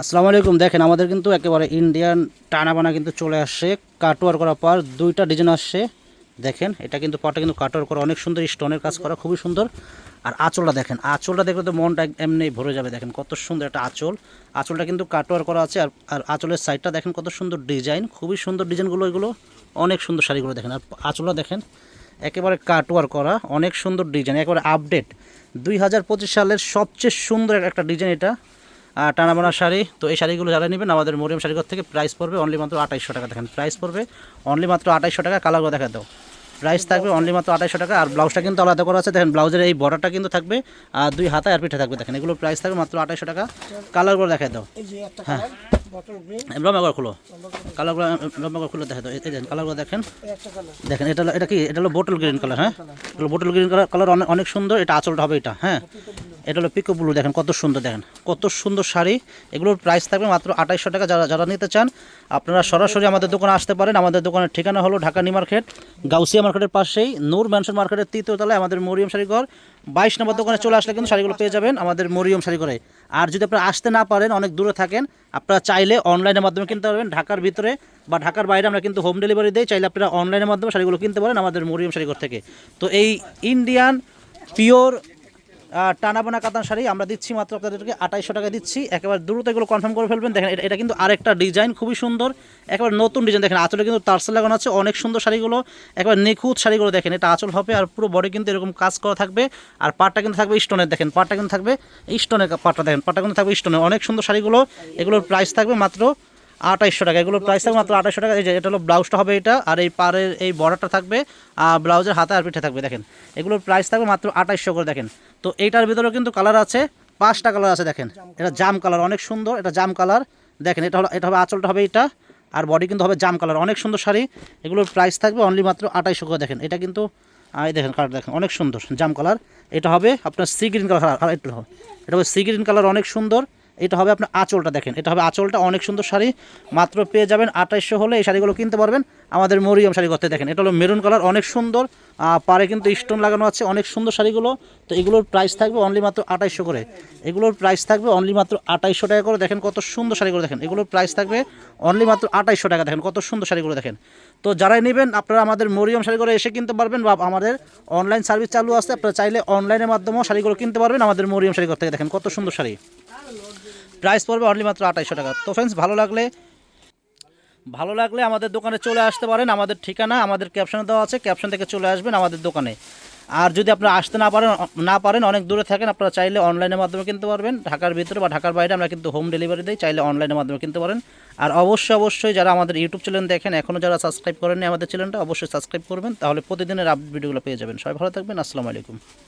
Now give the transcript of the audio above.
আসসালামু আলাইকুম। দেখেন, আমাদের কিন্তু একেবারে ইন্ডিয়ান টানাবানা কিন্তু চলে আসছে। কাটওয়ার করার পর দুইটা ডিজাইন আসছে। দেখেন, এটা কিন্তু পাটা কিন্তু কাটওয়ার করা অনেক সুন্দর স্টোনের কাজ করা খুবই সুন্দর। আর আঁচলটা দেখেন, আঁচলটা দেখলে তো মনটা এমনি ভরে যাবে। দেখেন, কত সুন্দর একটা আঁচল। আঁচলটা কিন্তু কাটওয়ার করা আছে, আর আর আঁচলের সাইডটা দেখেন কত সুন্দর ডিজাইন খুবই সুন্দর ডিজাইনগুলো এগুলো অনেক সুন্দর শাড়িগুলো দেখেন। আর আঁচলটা দেখেন, একেবারে কাটওয়ার করা, অনেক সুন্দর ডিজাইন একেবারে আপডেট দুই হাজার পঁচিশ সালের সবচেয়ে সুন্দর একটা ডিজাইন এটা। টানাবানা শাড়ি তো এই শাড়িগুলো যারা নেবেন আমাদের মরিয়াম শাড়িঘর থেকে প্রাইস পড়বে অনলি মাত্র আঠাইশশো টাকা। দেখেন প্রাইস পড়বে অনলি মাত্র আঠাইশশো টাকা কালারগুলো দেখা দাও। প্রাইস থাকবে অনলি মাত্র আঠাইশশো টাকা আর ব্লাউজটা কিন্তু আলাদা করা আছে। দেখেন ব্লাউজের এই বর্ডারটা কিন্তু থাকবে আর দুই হাতা আর পিঠে থাকবে। দেখেন এগুলো প্রাইস থাকবে মাত্র আঠাইশশো টাকা। কালারগুলো দেখা দাও। হ্যাঁ। ব্রহ্মাগর খুলো। কালারগুলো ব্রহ্মাগর খুলে দেখা দাও। এই দেখেন কালারগুলো দেখেন। দেখেন এটা এটা কি? এটা হলো বোটল গ্রিন কালার হ্যাঁ? বোটল গ্রিন কালার কালার অনেক অনেক সুন্দর এটা আঁচলটা হবে এটা হ্যাঁ? এটা হলো পিকো ব্লু দেখেন কত সুন্দর, দেখেন। কত সুন্দর শাড়ি। এগুলোর প্রাইস থাকবে মাত্র আঠাইশশো টাকা। যারা যারা নিতে চান, আপনারা সরাসরি আমাদের দোকানে আসতে পারেন। আমাদের দোকানের ঠিকানা হলো ঢাকা নিউ মার্কেট, গাউসিয়া মার্কেটের পাশেই। নূর ম্যানশন মার্কেটের তৃতীয় আমাদের মরিয়ম শাড়িঘর বাইশ নম্বর দোকানে চলে আসলে কিন্তু শাড়িগুলো পেয়ে যাবেন আমাদের মরিয়ম শাড়িঘরে আর যদি আপনারা আসতে না পারেন, অনেক দূরে থাকেন, আপনারা চাইলে অনলাইনের মাধ্যমে কিনতে পারবেন। ঢাকার ভিতরে বা ঢাকার বাইরে আমরা কিন্তু হোম ডেলিভারি দিই। চাইলে আপনারা অনলাইনের মাধ্যমে শাড়িগুলো কিনতে পারেন আমাদের মরিয়ম শাড়িঘর থেকে। তো এই ইন্ডিয়ান পিওর টানাবানা কাতান শাড়ি আমরা দিচ্ছি মাত্র আপনাদেরকে আঠাইশশো টাকা দিচ্ছি। একেবারে দ্রুত এগুলো কনফার্ম করে ফেলবেন। দেখেন, এটা কিন্তু আরেকটা ডিজাইন খুবই সুন্দর। একেবারে নতুন ডিজাইন দেখেন, আঁচলে কিন্তু তারসেল লাগানো আছে, অনেক সুন্দর শাড়িগুলো। একবার নিখুঁত শাড়িগুলো দেখেন, এটা আঁচল হবে আর পুরো বডি কিন্তু এরকম কাজ করা থাকবে। আর পাটটা কিন্তু থাকবে স্টোনের দেখেন, পাটটা কিন্তু থাকবে স্টোনের পাটটা। দেখেন, পাটটা কিন্তু থাকবে স্টোনের অনেক সুন্দর শাড়িগুলো, এগুলোর প্রাইস থাকবে মাত্র আঠাইশশো টাকা। এগুলোর প্রাইস থাকবে মাত্র আঠাইশশো টাকা। এটা হলো ব্লাউজটা হবে এটা, আর এই পাড়ের এই বর্ডারটা থাকবে আর ব্লাউজের হাতে আর পিঠে থাকবে, দেখেন। এগুলোর প্রাইস থাকবে মাত্র আঠাইশশো করে, দেখেন। তো এইটার ভিতরেও কিন্তু কালার আছে, পাঁচটা কালার আছে, দেখেন। এটা জাম কালার অনেক সুন্দর, এটা জাম কালার দেখেন, এটা হলো, এটা হবে, আঁচলটা হবে এটা, আর বডি কিন্তু হবে জাম কালার অনেক সুন্দর শাড়ি। এগুলোর প্রাইস থাকবে অনলি মাত্র আঠাইশশো করে, দেখেন। এটা কিন্তু এই দেখেন কালার দেখেন, অনেক সুন্দর, জাম কালার এটা হবে আপনার সি গ্রিন কালার আর একটু হবে এটা হবে সি গ্রিন কালার অনেক সুন্দর। এটা হবে আপনার আঁচলটা দেখেন। এটা হবে আঁচলটা, অনেক সুন্দর শাড়ি। মাত্র পেয়ে যাবেন আঠাইশশো হলে এই শাড়িগুলো কিনতে পারবেন। আমাদের মরিয়ম শাড়ি করতে দেখেন, এটা হলো মেরুন কালার, অনেক সুন্দর। পাড়ে কিন্তু স্টোন লাগানো আছে, অনেক সুন্দর শাড়িগুলো। তো এগুলোর প্রাইস থাকবে অনলি মাত্র আঠাইশশো করে। এগুলোর প্রাইস থাকবে অনলি মাত্র আঠাইশশো টাকা করে। দেখেন কত সুন্দর শাড়িগুলো দেখেন। এগুলোর প্রাইস থাকবে অনলি মাত্র আঠাইশশো টাকা। দেখেন কত সুন্দর শাড়িগুলো দেখেন। তো যারাই নেবেন, আপনারা আমাদের মরিয়ম শাড়িগুলো এসে কিনতে পারবেন বা আমাদের অনলাইন সার্ভিস চালু আছে, আপনারা চাইলে অনলাইনের মাধ্যমেও শাড়িগুলো কিনতে পারবেন আমাদের মরিয়ম শাড়ি করতে। দেখেন কত সুন্দর শাড়ি। প্রাইস পড়বে অনলি মাত্র আঠাইশশো টাকা। তো ফ্রেন্ডস ভালো লাগলে ভালো লাগলে আমাদের দোকানে চলে আসতে পারেন। আমাদের ঠিকানা, আমাদের ক্যাপশনে দেওয়া আছে। ক্যাপশন থেকে চলে আসবেন আমাদের দোকানে। আর যদি আপনারা আসতে না পারেন না পারেন, অনেক দূরে থাকেন, আপনারা চাইলে অনলাইনের মাধ্যমে কিনতে পারবেন। ঢাকার ভিতরে বা ঢাকার বাইরে আমরা কিন্তু হোম ডেলিভারি দিই, চাইলে অনলাইনের মাধ্যমে কিনতে পারেন। আর অবশ্যই অবশ্যই যারা আমাদের ইউটিউব চ্যানেল দেখেন এখনও যারা সাবস্ক্রাইব করেননি আমাদের চ্যানেলটা অবশ্যই সাবস্ক্রাইব করবেন। তাহলে প্রতিদিনের আপডেট ভিডিওগুলো পেয়ে যাবেন। সবাই ভালো থাকবেন। আসসালামু আলাইকুম।